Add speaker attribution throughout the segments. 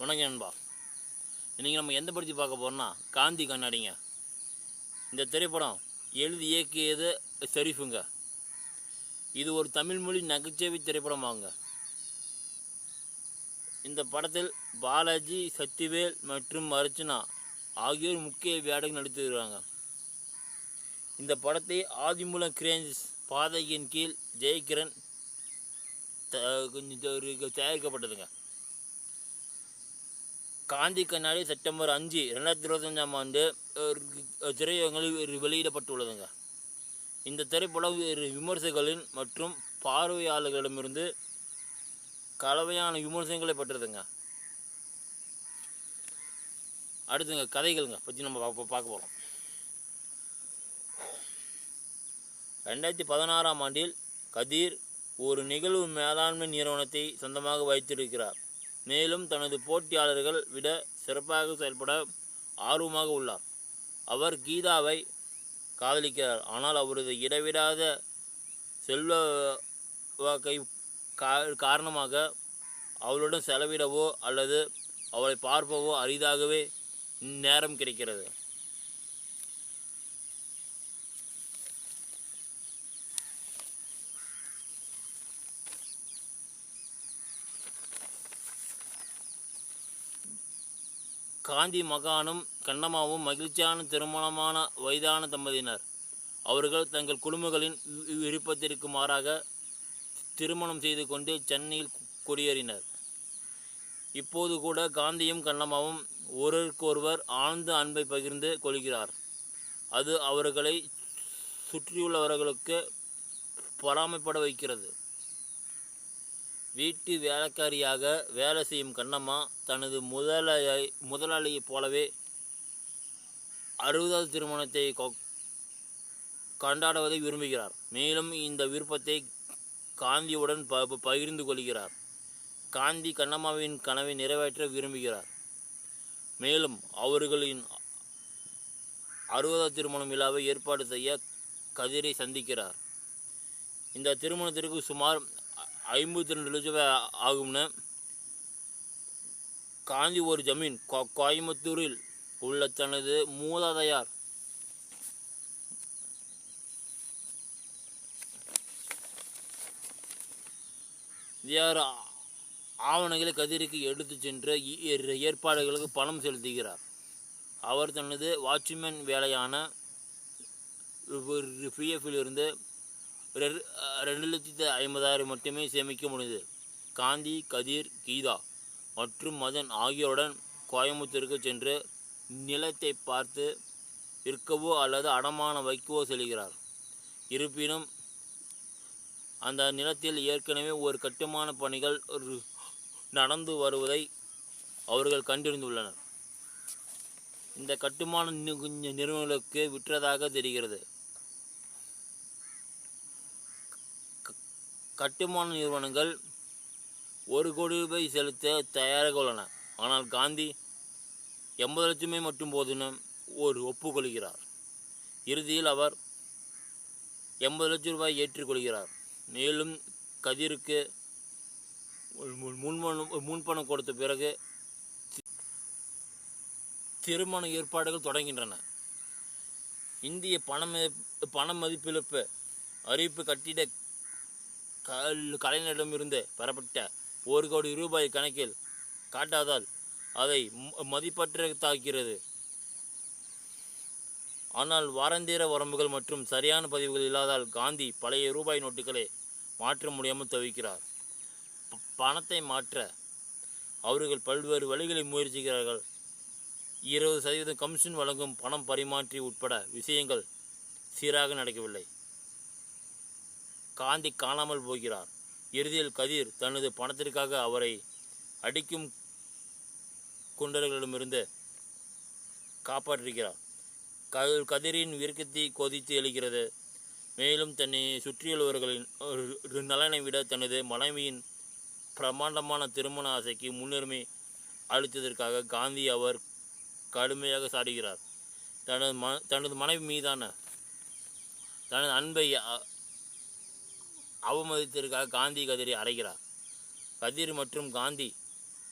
Speaker 1: வணக்கம் நண்பா. இன்றைக்கி நம்ம எந்த படத்தை பார்க்க போகிறோம்னா காந்தி கண்ணாடிங்க. இந்த திரைப்படம் எழுதி இயக்கியது ஷெரீஃபுங்க. இது ஒரு தமிழ் மொழி நகைச்சுவை திரைப்படமாகுங்க இந்த படத்தில் பாலாஜி சக்திவேல் மற்றும் அர்ச்சனா ஆகியோர் முக்கிய வேடங்கள் நடித்திருக்கிறாங்க இந்த படத்தை ஆதிமூலம் கிரேஞ்ச் பாதையின் கீழ் ஜெயகிரண் த- கொஞ்சம் தயாரிக்கப்பட்டதுங்க. காந்தி கண்ணாடி செப்டம்பர் அஞ்சு ரெண்டாயிரத்தி இருபத்தஞ்சாம் ஆண்டு ஒரு வெளியிடப்பட்டுள்ளதுங்க. இந்த திரைப்படம் விமர்சகர்களின் மற்றும் பார்வையாளர்களிடமிருந்து கலவையான விமர்சனங்களை பெற்றதுங்க. அடுத்துங்க கதைகளுங்க பற்றி நம்ம பார்க்க பார்க்க போகிறோம் ரெண்டாயிரத்தி பதினாறாம் ஆண்டில் கதீர் ஒரு நிகழ்வு மேலாண்மை நிறுவனத்தை சொந்தமாக வைத்திருக்கிறார். மேலும் தனது போட்டியாளர்கள் விட சிறப்பாக செயல்பட ஆர்வமாக உள்ளார். அவர் கீதாவை காதலிக்கிறார். ஆனால் அவரது இடைவிடாத செல்வ வாக்கை கா காரணமாக அவளுடன் செலவிடவோ அல்லது அவளை பார்ப்பவோ அரிதாகவே நேரம் கிடைக்கிறது. காந்தி மகானும் கண்ணம்மாவும் மகிழ்ச்சியான திருமணமான வயதான தம்பதியினர். அவர்கள் தங்கள் குடும்பங்களின் வி- விருப்பத்திற்கு மாறாக திருமணம் செய்து கொண்டு சென்னையில் குடியேறினர். இப்போது கூட காந்தியும் கண்ணம்மாவும் ஒருவருக்கொருவர் ஆழ்ந்த அன்பை பகிர்ந்து கொள்கிறார். அது அவர்களை சுற்றியுள்ளவர்களுக்கு பராமப்பட வைக்கிறது. வீட்டு வேலைக்காரியாக வேலை செய்யும் கண்ணம்மா தனது முதலாளி முதலாளியைப் போலவே அறுபதாவது திருமணத்தை கொ- கொண்டாடுவதை விரும்புகிறார். மேலும் இந்த விருப்பத்தை காந்தியுடன் ப- பகிர்ந்து கொள்கிறார். காந்தி கண்ணம்மாவின் கனவை நிறைவேற்ற விரும்புகிறார். மேலும் அவர்களின் அறுபதாவது திருமணம் விழாவை ஏற்பாடு செய்ய கதிரை சந்திக்கிறார். இந்த திருமணத்திற்கு சுமார் ஐம்பத்தி ரெண்டு லட்சம் ஆகும்னு. காஞ்சி ஒரு ஜமீன். கோ கோயம்புத்தூரில் உள்ள தனது மூதாதையார். இந்தியார் ஆவணங்களை கதிரிக்கு எடுத்துச் சென்று ஏற்பாடுகளுக்கு பணம் செலுத்துகிறார். அவர் தனது வாட்ச்மேன் வேலையான பிஎஃப்பில் இருந்து ரெண்டு லட்சத்து ஐம்பதாயிரம் மட்டுமே சேமிக்க முடிந்தது. காந்தி கதிர் கீதா மற்றும் மதன் ஆகியோருடன் கோயம்புத்தூருக்கு சென்று நிலத்தை பார்த்து விற்கவோ அல்லது அடமானம் வைக்கவோ செல்கிறார். இருப்பினும் அந்த நிலத்தில் ஏற்கனவே ஒரு கட்டுமான பணிகள் நடந்து வருவதை அவர்கள் கண்டறிந்துள்ளனர். இந்த கட்டுமான நிறுவனங்களுக்கு விற்றதாக தெரிகிறது. கட்டுமான நிறுவனங்கள் ஒரு கோடி ரூபாய் செலுத்த தயாராக உள்ளன. ஆனால் காந்தி எண்பது லட்சமே மட்டும் போதுன்னு ஒரு ஒப்புக்கொள்கிறார். இறுதியில் அவர் எண்பது லட்சம் ரூபாய் ஏற்றுக்கொள்கிறார். மேலும் கதிருக்கு முன்- முன்பணம் முன்பணம் கொடுத்த பிறகு திருமண ஏற்பாடுகள் தொடங்கின்றன இந்திய பண பண மதிப்பிழப்பு அறிவிப்பு கட்டிட கல் கலைஞரிடமிருந்து பெறப்பட்ட ஒரு கோடி ரூபாய் கணக்கில் காட்டாதால் அதை ம- மதிப்பற்றதாக்கிறது ஆனால் வாராந்திர வரம்புகள் மற்றும் சரியான பதிவுகள் இல்லாதால் காந்தி பழைய ரூபாய் நோட்டுகளை மாற்ற முடியாமல் தவிக்கிறார். பணத்தை மாற்ற அவர்கள் பல்வேறு வழிகளை முயற்சிக்கிறார்கள். இருபது சதவீதம் கமிஷன் வழங்கும் பணம் பரிமாற்றி உட்பட விஷயங்கள் சீராக நடக்கவில்லை. காந்தி காணாமல் போகிறார். இறுதியில் கதிர் தனது பணத்திற்காக அவரை அடிக்கும் குண்டர்களிடமிருந்து காப்பாற்றுகிறார் க- கதிரின் விருக்கத்தை கொதித்து எழுகிறது. மேலும் தன்னை சுற்றியுள்ளவர்களின் நலனை விட தனது மனைவியின் பிரமாண்டமான திருமண ஆசைக்கு முன்னுரிமை அளித்ததற்காக காந்தி அவர் கடுமையாக சாடுகிறார். தனது ம தனது மனைவி மீதான தனது அன்பை அவமதித்திற்காக காந்தி கதிரை அறைகிறார் கதிர் மற்றும் காந்தி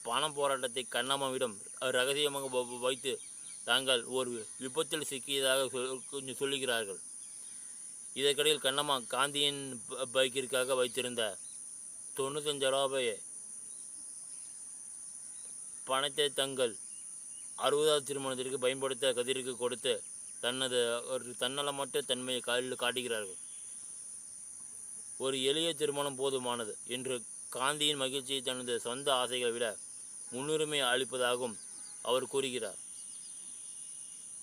Speaker 1: பணம் போராட்டத்தை கண்ணம்மாவிடம் ரகசியமாக வ- வைத்து தாங்கள் ஒரு விபத்தில் சிக்கியதாக கொஞ்சம் சொல்லுகிறார்கள். இதற்கிடையில் கண்ணம்மா காந்தியின் ப- பைக்கிற்காக வைத்திருந்த தொண்ணூத்தஞ்சு ரூபாயை பணத்தை தங்கள் அறுபதாவது திருமணத்திற்கு பயன்படுத்த கதிருக்கு கொடுத்து தனது ஒரு தன்னலமற்ற தன்மையை காலில் காட்டுகிறார்கள். ஒரு எளிய திருமணம் போதுமானது என்று காந்தியின் மகிழ்ச்சியை தனது சொந்த ஆசைகளை விட முன்னுரிமை அளிப்பதாகவும் அவர் கூறுகிறார்.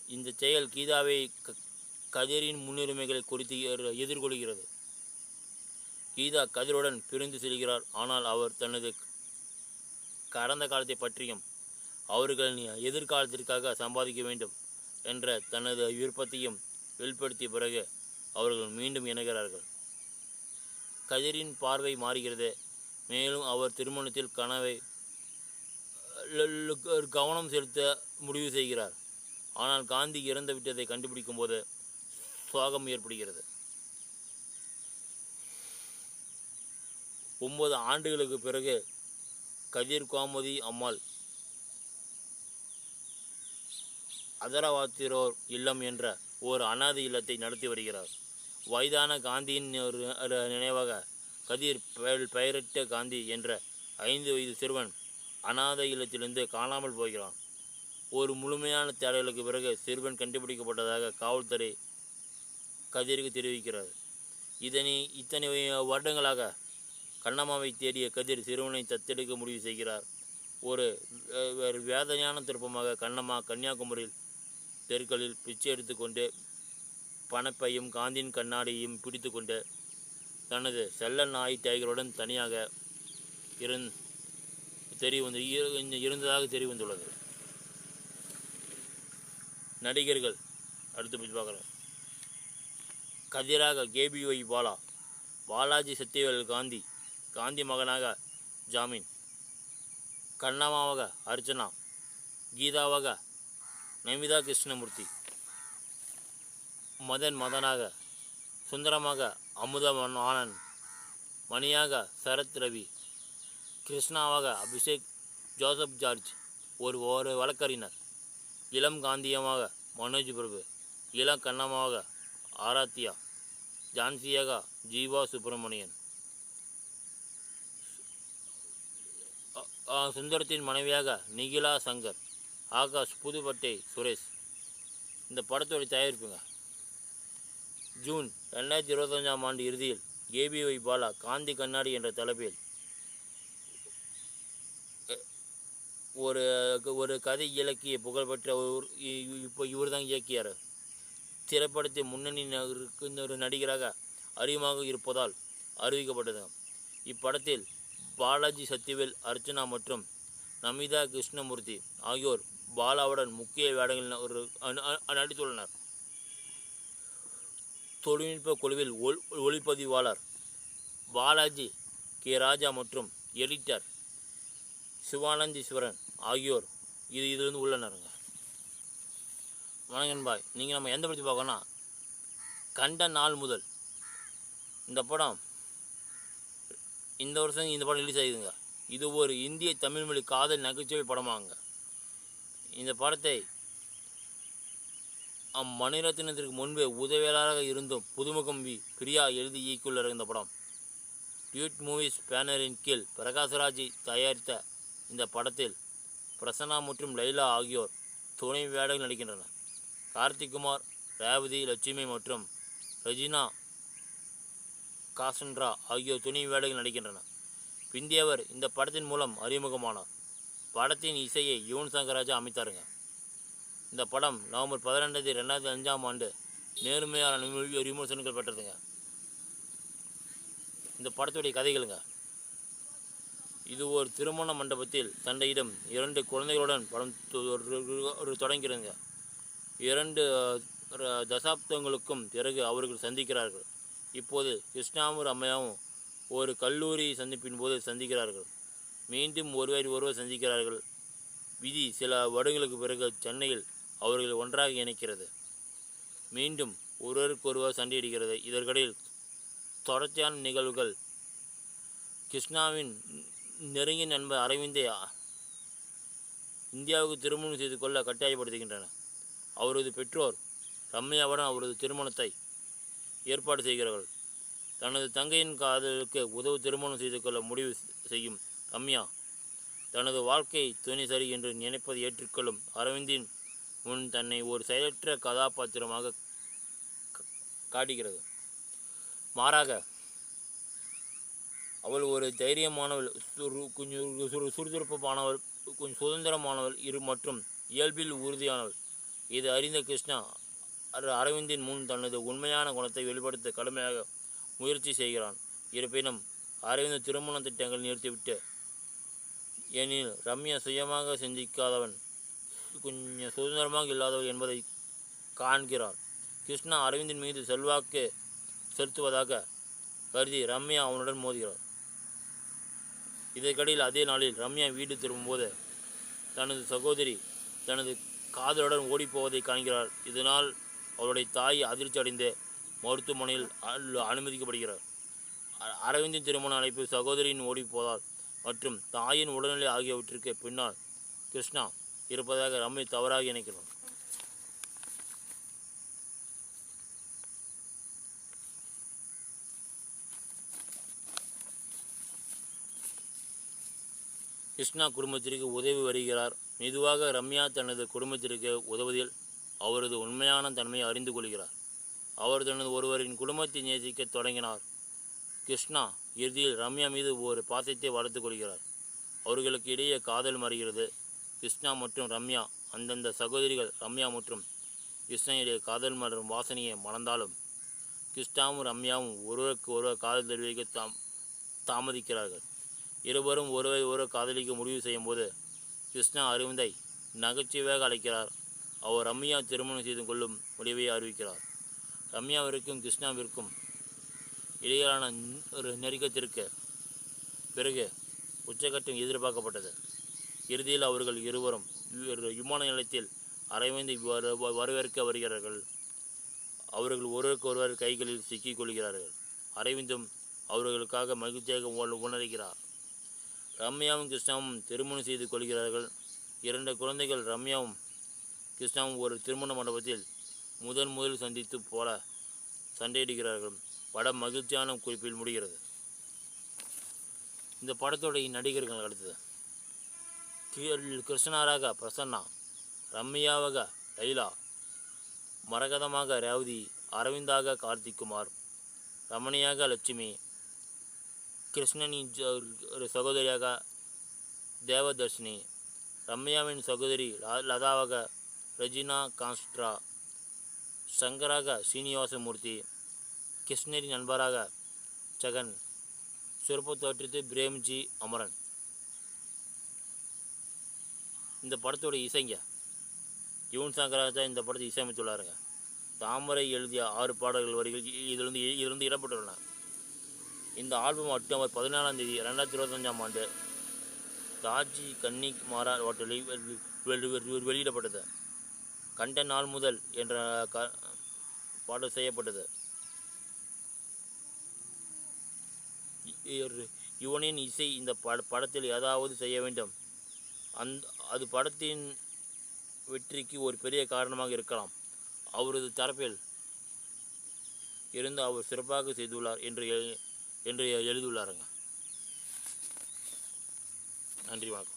Speaker 1: இந்த செயல் கீதாவை க- கதிரின் முன்னுரிமைகளை குறித்து எதிர்கொள்கிறது. கீதா கதிருடன் பிரிந்து செல்கிறார். ஆனால் அவர் தனது கடந்த காலத்தை பற்றியும் அவர்களின் எதிர்காலத்திற்காக சம்பாதிக்க வேண்டும் என்ற தனது விருப்பத்தையும் வெளிப்படுத்திய பிறகு அவர்கள் மீண்டும் இணைகிறார்கள். கதிரின் பார்வை மாறுகிறது. மேலும் அவர் திருமணத்தில் கனவை கவனம் செலுத்த முடிவு செய்கிறார். ஆனால் காந்தி இறந்து விட்டதை கண்டுபிடிக்கும் போது சோகம் ஏற்படுகிறது. ஒன்பது ஆண்டுகளுக்கு பிறகு கதிர் கோமதி அம்மாள் அதரவாத்திரோர் இல்லம் என்ற ஒரு அனாதை இல்லத்தை நடத்தி வருகிறார். வயதான காந்தியின் ஒரு நினைவாக கதிர் பெயரிட்ட காந்தி என்ற ஐந்து வயது சிறுவன் அனாதை இல்லத்திலிருந்து காணாமல் போகிறான். ஒரு முழுமையான தேடலுக்கு பிறகு சிறுவன் கண்டுபிடிக்கப்பட்டதாக காவல்துறை கதிருக்கு தெரிவிக்கிறார் இதனை இத்தனை வருடங்களாக கண்ணம்மாவை தேடிய கதிர் சிறுவனை தத்தெடுக்க முடிவு செய்கிறார். ஒரு வேதனையான திருப்பமாக கண்ணம்மா கன்னியாகுமரியில் தெருக்களில் பிச்சை எடுத்துக்கொண்டு பணப்பையும் காந்தியின் கண்ணாடியையும் பிடித்துக்கொண்டு தனது செல்ல நாய் டைகருடன் தனியாக இருந் தெரிய வந்து இருந்ததாக தெரிய வந்துள்ளது நடிகர்கள் அடுத்து போய் பார்க்குறோம் கதிராக கேபிஒய் பாலா பாலாஜி சத்யவேல் காந்தி காந்தி மகனாக ஜாமீன். கண்ணம்மாவாக அர்ச்சனா கீதாவாக நமிதா கிருஷ்ணமூர்த்தி. மதன் மதனாக சுந்தரமாக அமுதமன் ஆனந்த் மணியாக சரத் ரவி கிருஷ்ணாவாக அபிஷேக் ஜோசப் ஜார்ஜ் ஒரு ஒரு வழக்கறிஞர். இளம் காந்தியமாக மனோஜ் பிரபு இளம் கண்ணமாக ஆராத்தியா ஜான்சியாக ஜீவா சுப்பிரமணியன். சுந்தரத்தின் மனைவியாக நிகிலா சங்கர் ஆகாஷ் புதுப்பட்டை சுரேஷ். இந்த படத்தோட தயாரிப்புங்க. ஜூன் ரெண்டாயிரத்தி இருபத்தஞ்சாம் ஆண்டு இறுதியில் ஏபிஒய் பாலா காந்தி கண்ணாடி என்ற தலைப்பில் ஒரு ஒரு கதை இலக்கிய புகழ்பெற்ற ஒரு இ- இப்போ இவர் தான் இயக்கியார். திரைப்படத்தின் முன்னணி நகருக்கு ஒரு நடிகராக அறிமுகமாக இருப்பதால் அறிவிக்கப்பட்டது. இப்படத்தில் பாலாஜி சத்யவேல் அர்ச்சனா மற்றும் நமிதா கிருஷ்ணமூர்த்தி ஆகியோர் பாலாவுடன் முக்கிய வேடங்களில் ஒரு நடித்துள்ளனர். தொழில்நுட்ப குழுவில் ஒள் ஒளிப்பதிவாளர் பாலாஜி கே. ராஜா மற்றும் எடிட்டர் சிவானந்தீஸ்வரன் ஆகியோர் இது இதிலிருந்து உள்ளனருங்க. வணக்கம் பாய். நீங்கள் நம்ம எந்த படத்தை பார்க்கணும்னா கண்ட நாள் முதல் இந்த படம் இந்த வருஷம் இந்த படம் ரிலீஸ் ஆகிதுங்க இது ஒரு இந்திய தமிழ்மொழி காதல் நகைச்சுவை படமாங்க. இந்த படத்தை அம்மணிரத்தினத்திற்கு முன்பே உதவியாளராக இருந்தும் புதுமுகம் வி. பிரியா எழுதி இயக்கியுள்ளார் இந்த படம். டியூட் மூவிஸ் பேனரின் கீழ் பிரகாஷ்ராஜ் தயாரித்த இந்த படத்தில் பிரசன்னா மற்றும் லைலா ஆகியோர் துணை வேடங்கள் நடிக்கின்றனர். கார்த்திக்குமார் ரேவதி லட்சுமி மற்றும் ரெஜினா காசன்ட்ரா ஆகியோர் துணை வேடங்கள் நடிக்கின்றனர். பிந்தியவர் இந்த படத்தின் மூலம் அறிமுகமானார். படத்தின் இசையை யுவன் சங்கராஜா அமைத்தாருங்க. இந்த படம் நவம்பர் பதிரெண்டாயிரத்தி ரெண்டாயிரத்தி அஞ்சாம் ஆண்டு நேர்மையான விமர்சனங்கள் பெற்றதுங்க. இந்த படத்துடைய கதைகளுங்க. இது ஒரு திருமண மண்டபத்தில் தண்டையிடம் இரண்டு குழந்தைகளுடன் படம் ஒரு- தொடங்கிறதுங்க. இரண்டு தசாப்தங்களுக்கும் பிறகு அவர்கள் சந்திக்கிறார்கள். இப்போது கிருஷ்ணாமூர் அம்மையாவும் ஒரு கல்லூரி சந்திப்பின் போது சந்திக்கிறார்கள். மீண்டும் ஒருவர் ஒருவர் சந்திக்கிறார்கள். விதி சில வருடங்களுக்கு பிறகு சென்னையில் அவர்கள் ஒன்றாக இணைக்கிறது. மீண்டும் ஒருவருக்கொருவர் சண்டையிடுகிறது. இதற்கிடையில் தொடர்ச்சியான நிகழ்வுகள். கிருஷ்ணாவின் நெருங்கிய நண்பர் அரவிந்தை இந்தியாவுக்கு திருமணம் செய்து கொள்ள கட்டாயப்படுத்துகின்றன அவரது பெற்றோர் ரம்யாவுடன் அவரது திருமணத்தை ஏற்பாடு செய்கிறார்கள். தனது தங்கையின் காதலுக்கு உதவு திருமணம் செய்து கொள்ள முடிவு செய்யும் ரம்யா தனது வாழ்க்கை துணை சரி என்று நினைப்பதை ஏற்றுக்கொள்ளும் அரவிந்தின் முன் தன்னை ஒரு செயலற்ற கதாபாத்திரமாக கா- காட்டுகிறது. மாறாக அவள் ஒரு தைரியமானவள் சுறு- கொஞ்சம் சுறு சுறுசுறுப்பானவள் கொஞ்சம் சுதந்திரமானவள் இரு மற்றும் இயல்பில் உறுதியானவள். இது அறிந்த கிருஷ்ணா அரவிந்தின் முன் தனது உண்மையான குணத்தை வெளிப்படுத்த கடுமையாக முயற்சி செய்கிறான். இருப்பினும் அரவிந்த் திருமண திட்டங்கள் நிறுத்திவிட்டு எனில் ரம்யா சுயமாக சிந்திக்காதவன் கொஞ்சம் சுதந்திரமாக இல்லாதவர் என்பதை காண்கிறார். கிருஷ்ணா அரவிந்தின் மீது செல்வாக்கு செலுத்துவதாக கருதி ரம்யா அவனுடன் மோதுகிறார். இதற்கிடையில் அதே நாளில் ரம்யா வீடு திரும்பும்போது தனது சகோதரி தனது காதலுடன் ஓடிப்போவதை காண்கிறார். இதனால் அவருடைய தாய் அதிர்ச்சி அடைந்து மருத்துவமனையில் அனுமதிக்கப்படுகிறார். அரவிந்தின் திருமண அழைப்பு சகோதரியின் ஓடிப்போதால் மற்றும் தாயின் உடல்நிலை ஆகியவற்றிற்கு பின்னால் கிருஷ்ணா இருப்பதாக ரம்யை தவறாக நினைக்கிறோம் கிருஷ்ணா குடும்பத்திற்கு உதவி வருகிறார். மெதுவாக ரம்யா தனது குடும்பத்திற்கு உதவுவதில் அவரது உண்மையான தன்மையை அறிந்து கொள்கிறார். அவர் தனது ஒருவரின் குடும்பத்தை நேசிக்கத் தொடங்கினார். கிருஷ்ணா இறுதியில் ரம்யா மீது ஒரு பாசத்தை வளர்த்து கொள்கிறார். அவர்களுக்கு இடையே காதல் மறைகிறது. கிருஷ்ணா மற்றும் ரம்யா அந்தந்த சகோதரிகள் ரம்யா மற்றும் கிருஷ்ணா இடையே காதல் மலரும் வாசனையை மணந்தாலும் கிருஷ்ணாவும் ரம்யாவும் ஒருவருக்கு ஒருவர் காதல் தெரிவிக்க தாம் தாமதிக்கிறார்கள். இருவரும் ஒருவரை ஒருவர் காதலிக்க முடிவு செய்யும்போது கிருஷ்ணா அரவிந்தை நகைச்சுவையாக அழைக்கிறார். அவர் ரம்யா திருமணம் செய்து கொள்ளும் முடிவை அறிவிக்கிறார். ரம்யாவிற்கும் கிருஷ்ணாவிற்கும் இடையிலான ஒரு நெருக்கத்திற்கு பிறகு உச்சகட்டம் எதிர்பார்க்கப்பட்டது. இறுதியில் அவர்கள் இருவரும் விமான நிலையத்தில் அரவிந்தை வர- வரவேற்க வருகிறார்கள். அவர்கள் ஒருவருக்கு ஒருவர் கைகளில் சிக்கிக் கொள்கிறார்கள். அரவிந்தும் அவர்களுக்காக மகிழ்ச்சியாக உணர்கிறார். ரம்யாவும் கிருஷ்ணாவும் திருமணம் செய்து கொள்கிறார்கள். இரண்டு குழந்தைகள் ரம்யாவும் கிருஷ்ணாவும் ஒரு திருமண மண்டபத்தில் முதன் முதல் சந்தித்து போல சண்டையிடுகிறார்கள். படம் மகிழ்ச்சியான குறிப்பில் முடிகிறது. இந்த படத்தோடைய நடிகர்கள் அடுத்தது. கி- கிருஷ்ணராக பிரசன்னா ரம்யாவாக லைலா மரகதமாக ரேவதி அரவிந்தாக கார்த்திக்குமார் ரமணியாக லட்சுமி கிருஷ்ணனின் சகோதரியாக தேவதர்ஷினி ரம்யாவின் சகோதரி லதாவாக ரெஜினா கான்ஸ்ட்ரா சங்கராக சீனிவாசமூர்த்தி கிருஷ்ணரின் நண்பராக ஜெகன் சிறப்பு தோற்றத்து பிரேம்ஜி அமரன். இந்த படத்தோட இசைங்க யுவன் சங்கர் ராஜா இந்த படத்தை இசையமைத்துள்ளாருங்க தாமரை எழுதிய ஆறு பாடல்கள் வரிகள் இதிலிருந்து இதிலிருந்து இடப்பட்டுள்ளன இந்த ஆல்பம் அக்டோபர் பதினாலாம் தேதி ரெண்டாயிரத்தி இருபத்தஞ்சாம் ஆண்டு தாஜி கன்னி மாரா ஹோட்டலில் வெ- வெளியிடப்பட்டது கண்ட நாள் முதல் என்ற க பாடல் செய்யப்பட்டது யுவனின் இசை இந்த பட படத்தில் ஏதாவது செய்ய வேண்டும் அந்த அது படத்தின் வெற்றிக்கு ஒரு பெரிய காரணமாக இருக்கலாம். அவரது தரப்பில் இருந்து அவர் சிறப்பாக செய்துள்ளார் என்று எழு- என்று எழுதியுள்ளாருங்க. நன்றி வணக்கம்.